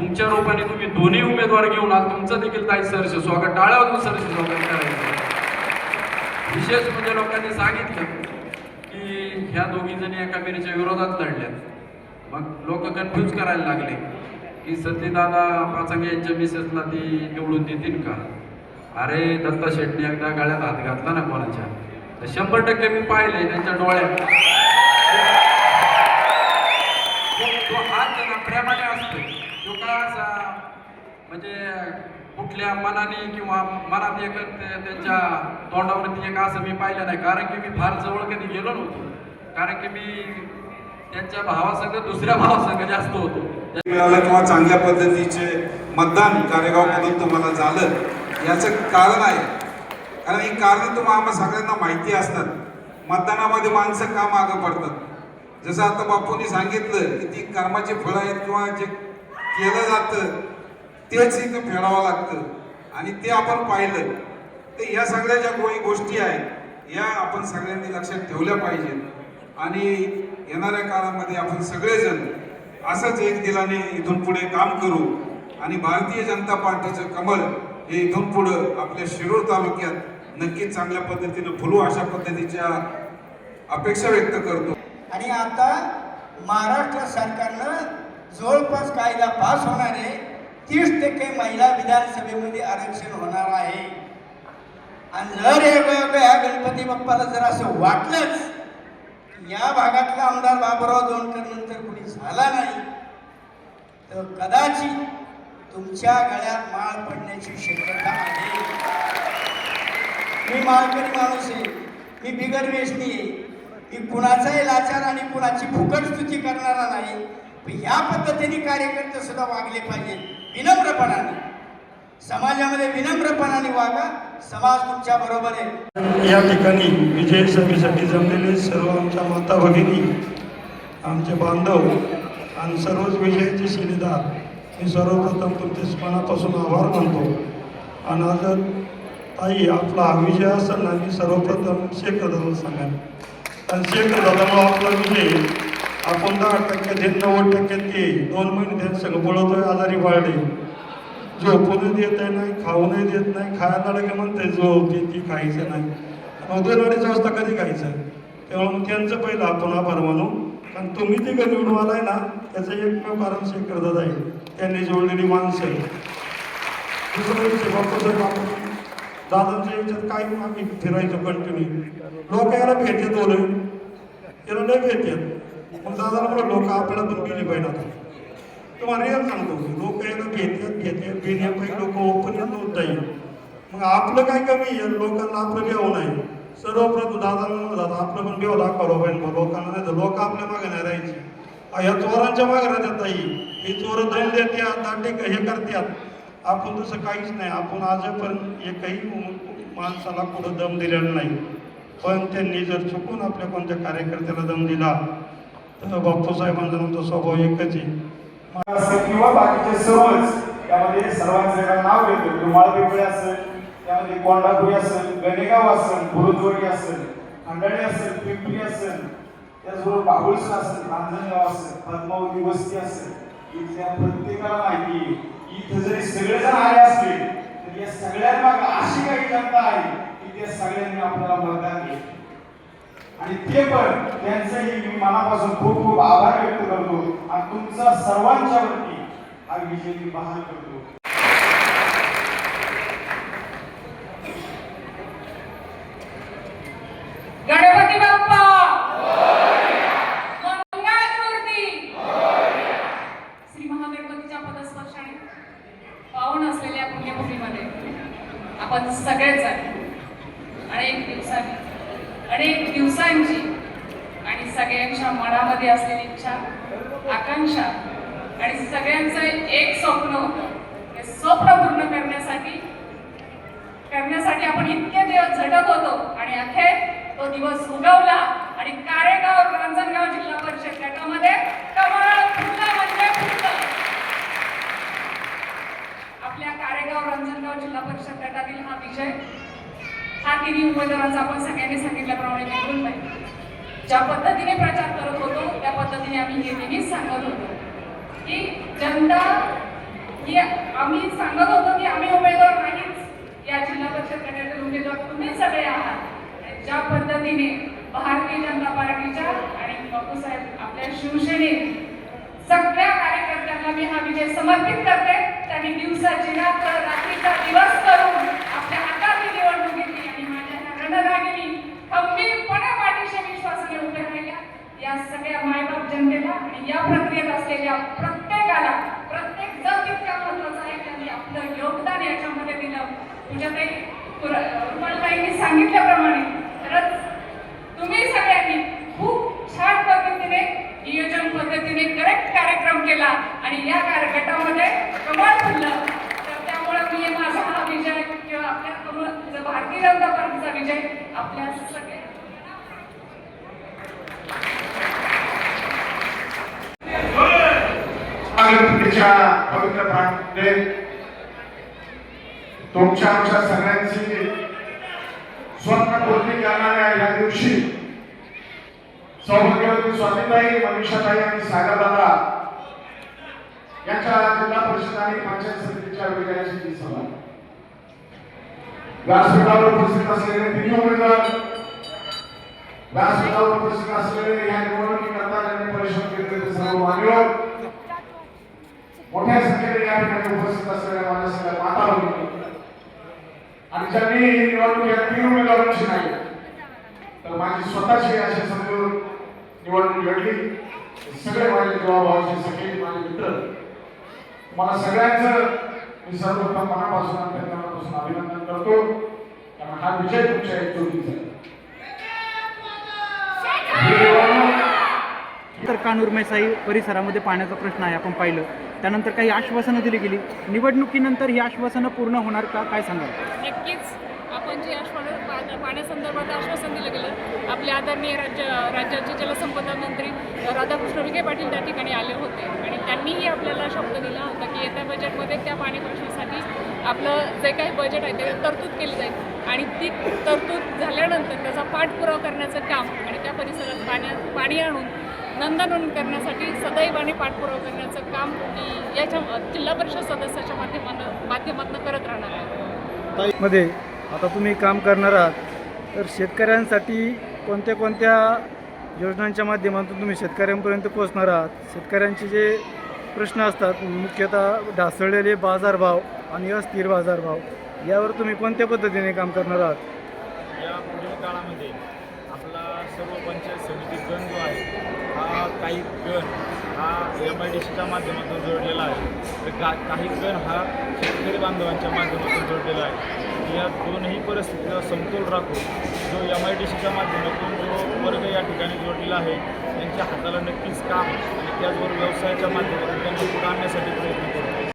तुमच्या रूपाने तुम्ही दोन्ही उमेदवार घेऊन आल तुमचं देखील काही सरसे स्वागत टाळ्या सरसे स्वागत करायचं. विशेष म्हणजे लोकांनी सांगितलं की ह्या दोघी जणी एका मेरीच्या विरोधात लढल्या मग लोक कन्फ्यूज करायला लागले की सतीदादा पाचांगे यांच्या मिसेसला ती निवडून देतील का? अरे दत्ता शेट्टी एकदा गळ्यात हात घातला ना कोणाच्या? तर शंभर टक्के मी पाहिले त्यांच्या डोळ्यात. तो- हात त्यांना प्रेमाने असतो तो असा म्हणजे कुठल्या मनाने किंवा मनात एक त्यांच्या तोंडावरती एक असं मी पाहिलं नाही. कारण की मी फार जवळ कधी गेलो नव्हतो. कारण की मी त्यांच्या भावासंग दुसऱ्या भावासंग जास्त होतो. मिळालं किंवा चांगल्या पद्धतीचे मतदान कार्यगावमधून तुम्हाला झालं याचं कारण आहे. कारण ही कारण तुम्हाला आम्हा सगळ्यांना माहिती असतात. मतदानामध्ये माणसं का मागं पडतात? जसं आता बापूंनी सांगितलं की ती कर्माची फळं आहेत किंवा जे केलं जातं तेच इथं फेडावं लागतं. आणि ते आपण पाहिलं. तर या सगळ्या ज्या काही गोष्टी आहेत. या आपण सगळ्यांनी लक्षात ठेवल्या पाहिजेत. आणि येणाऱ्या काळामध्ये आपण सगळेजण असंच एक दिलाने इथून पुढे काम करू. आणि भारतीय जनता पार्टीचं कमल हे इथून पुढं आपल्या शिरूर तालुक्यात नक्कीच चांगल्या पद्धतीनं फुलू अशा पद्धतीच्या अपेक्षा व्यक्त करतो. आणि आता महाराष्ट्र सरकारनं जवळपास कायदा पास होणार आहे तीस टक्के महिला विधानसभेमध्ये आरक्षण होणार आहे. आणि जर हे ग- ग- या गणपती बाप्पाला जर असं वाटलंच या भागातला आमदार बाबुराव दोनकर नंतर कुणी झाला नाही तर कदाचित तुमच्या गळ्यात माळ पडण्याची शक्यता आहे. मी माळकरी माणूस आहे मी बिगर वेशनी आहे मी कुणाचाही लाचार आणि कुणाची फुकट स्तुती करणारा नाही या पद्धतीने कार्यकर्ते सुद्धा वागले पाहिजे. विनम्रपणाने. समाजामध्ये विनम्रपणाने वागा. समाज तुमच्या बरोबर आहे. या ठिकाणी विजय सभेसाठी जमलेले सर्व आमच्या माता भगिनी आमचे बांधव आणि सर्वच विजयाचे शिलेदार मी सर्वप्रथम तुमचे मनापासून आभार मानतो. आणि आज ताई आपला हा विजय असताना मी सर्वप्रथम शेखरदादाला सांगाल आणि शेखरदादामुळे आपला विजय आपण दहा टक्के नव्वद टक्के ते दोन महिने त्यांच्या सगळं बोलवतोय आजारी वाढले. झोपून देत नाही खाऊनही देत नाही खायला की म्हणते झोपते ती खायचं नाही. मग दोन अडीच वाजता कधी खायचं? तेव्हा मग त्यांचं पहिलं आपण आभार मानू. कारण तुम्ही ते कधी निवडून आलाय ना त्याचं एकमेव कारण शेखर आहे. त्यांनी जोडलेली माणसं. आहे दुसरं म्हणजे विषय दादांच्या याच्यात काय आम्ही फिरायचो कंटिन्यू लोक याला भेटत बोलून याला नाही भेटत मग दादाला म्हणून लोक पण गेली पाहिजे आता तुम्हाला रिअल सांगतो लोक याला घेतात घेतात घेण्यापैकी लोक ओपन होत नाही मग आपलं काय कमी आहे? लोकांना आपलं घ्यावं नाही. सर्वप्रथम दादा म्हणून दादा आपलं पण घेऊ दाखवा पाहिजे लोकांना नाही तर लोक आपल्या मागे नाही राहायचे. या ह्या चोरांच्या मागे राहतात ताई. हे चोर दम देतात दाटे हे करतात. आपण तसं काहीच नाही. आपण आजपर्यंत एकही माणसाला कुठं दम दिलेला नाही. पण त्यांनी जर चुकून आपल्या कोणत्या कार्यकर्त्याला दम दिला तर बाप्पू साहेबांचा स्वभाव एकच आहे. किंवा बाकीचे सर्वच त्यामध्ये सर्वांचं नाव घेतो माळपिंपळे असेल त्यामध्ये कोंडापुरी असेल गणेगाव असेल बुरुजवाडी असेल खंडाळे असेल पिंपरी असेल त्याचबरोबर बाहुळसा असेल रांजणगाव असेल पद्मावती वस्ती असेल. इथल्या प्रत्येकाला माहिती आहे इथं जरी सगळेजण आले असले तर या सगळ्यांना अशी काही जनता आहे की त्या सगळ्यांनी आपल्याला मतदान केलं आणि ते पण त्यांचंही मी मनापासून खूप खूप आभार व्यक्त करतो. आणि तुमचा सर्वांच्या वरती हा विजय मी बहाल करतो. गणपती दिवसांची आणि सगळ्यांच्या मनामध्ये असलेली इच्छा आकांक्षा आणि सगळ्यांचं एक स्वप्न होतं. हे स्वप्न पूर्ण करण्यासाठी करण्यासाठी आपण इतके दिवस झटत होतो आणि अखेर तो दिवस उगवला आणि कारेगाव रांजणगाव जिल्हा परिषद गटामध्ये कमळ फुललं म्हणजे फुललं आपल्या कारेगाव रांजणगाव जिल्हा परिषद गटातील हा विजय हा तिन्ही उमेदवारांचा आपण सगळ्यांनी सांगितल्याप्रमाणे निघून नाही ज्या पद्धतीने प्रचार करत होतो त्या पद्धतीने आम्ही हे नेहमीच सांगत होतो. की जनता की आम्ही सांगत होतो की आम्ही उमेदवार नाहीच या जिल्हा परिषद गटातील उमेदवार तुम्ही सगळे आहात. ज्या पद्धतीने भारतीय जनता पार्टीच्या आणि बापूसाहेब आपल्या शिवसेनेने सगळ्या कार्यकर्त्यांना मी हा विजय समर्पित करते. त्यांनी दिवसाची रात्र रात्रीचा दिवस करून आपल्या आगामी निवडणुकीतली आणि माझ्या रणरागिणी खंबीरपणे या सगळ्या मायबाप जनतेला आणि या प्रक्रियेत असलेल्या प्रत्येकाला प्रत्येक जण तितका महत्त्वाचा आहे त्यांनी आपलं योगदान याच्यामध्ये दिलं. तुझ्याताई रुपालताईंनी सांगितल्याप्रमाणे खरंच तुम्ही सगळ्यांनी खूप छान पद्धतीने नियोजन पद्धतीने करेक्ट कार्यक्रम केला आणि या कार्यक्रमामध्ये कमाल फुललं. तर त्यामुळे मी माझा हा विजय किंवा आपल्या भारतीय जनता पार्टीचा विजय आपल्या सगळ्या तिच्या पवित्र प्रांतमध्ये तुमच्या आमच्या सगळ्यांची स्वप्नपूर्ती करणाऱ्या या दिवशी सौभाग्यवती स्वामीताई मनीषाताई आणि सागरदादा यांच्या जिल्हा परिषद आणि पंचायत समितीच्या विजयाची ही सभा. व्यासपीठावर उपस्थित असलेले तिन्ही उमेदवार व्यासपीठावर उपस्थित असलेले या निवडणुकीकरता ज्यांनी परिश्रम केलेले सर्व मान्यवर या ठिकाणी उपस्थित असलेल्या माझ्या सगळ्या माता भगिनी आणि ही निवडणूक या तीन उमेदवारांची नाही तर माझी स्वतःची अशी समजून निवडणूक लढली सगळे माझे सगळे माझे मित्र. मला सगळ्यांचं मी सर्वप्रथम मनापासून आणि अभिनंदन करतो. कारण हा विजय तुमच्या एकजुटीचा आहे. तर कानूर मेसाई परिसरामध्ये पाण्याचा प्रश्न आहे आपण पाहिलं. त्यानंतर काही आश्वासनं दिली गेली. निवडणुकीनंतर ही आश्वासनं पूर्ण होणार का? काय सांगाल? नक्कीच. आपण जे आश्वासन पाण्यासंदर्भात आश्वासन दिलं गेलं. आपले आदरणीय राज्य राज्याचे जलसंपदा मंत्री राधाकृष्ण विखे पाटील त्या ठिकाणी आले होते. आणि त्यांनीही आपल्याला शब्द दिला होता की येत्या बजेटमध्ये त्या पाणी प्रश्नासाठी आपलं जे काही बजेट आहे ते तरतूद केली जाईल. आणि ती तरतूद झाल्यानंतर त्याचा पाठपुरावा करण्याचं काम आणि त्या परिसरात पाण्या पाणी आणून नंदनवन करण्यासाठी सदैवाने पाठपुरावा करण्याचं काम मी याच्या जिल्हा परिषद सदस्याच्या माध्यमातून माध्यमातून करत राहणार आहे मध्ये आता तुम्ही काम करणार आहात तर शेतकऱ्यांसाठी कोणत्या कोणत्या योजनांच्या माध्यमातून तुम्ही शेतकऱ्यांपर्यंत पोहोचणार आहात? शेतकऱ्यांचे जे प्रश्न असतात मुख्यतः ढासळलेले बाजारभाव आणि अस्थिर बाजारभाव यावर तुम्ही कोणत्या पद्धतीने काम करणार आहात? या पुढील काळामध्ये आपला सर्व पंचायत समिती गण काही गण हा एम आय डी सीच्या माध्यमातून जोडलेला आहे. तर का काही गण हा शेतकरी बांधवांच्या माध्यमातून जोडलेला आहे. या दोनही परिस्थितीचा समतोल राखून जो एम आय डी सीच्या माध्यमातून जो वर्ग या ठिकाणी जोडलेला आहे त्यांच्या हाताला नक्कीच काम आणि त्याचबरोबर व्यवसायाच्या माध्यमातून त्यांना पुढे आणण्यासाठी प्रयत्न करू.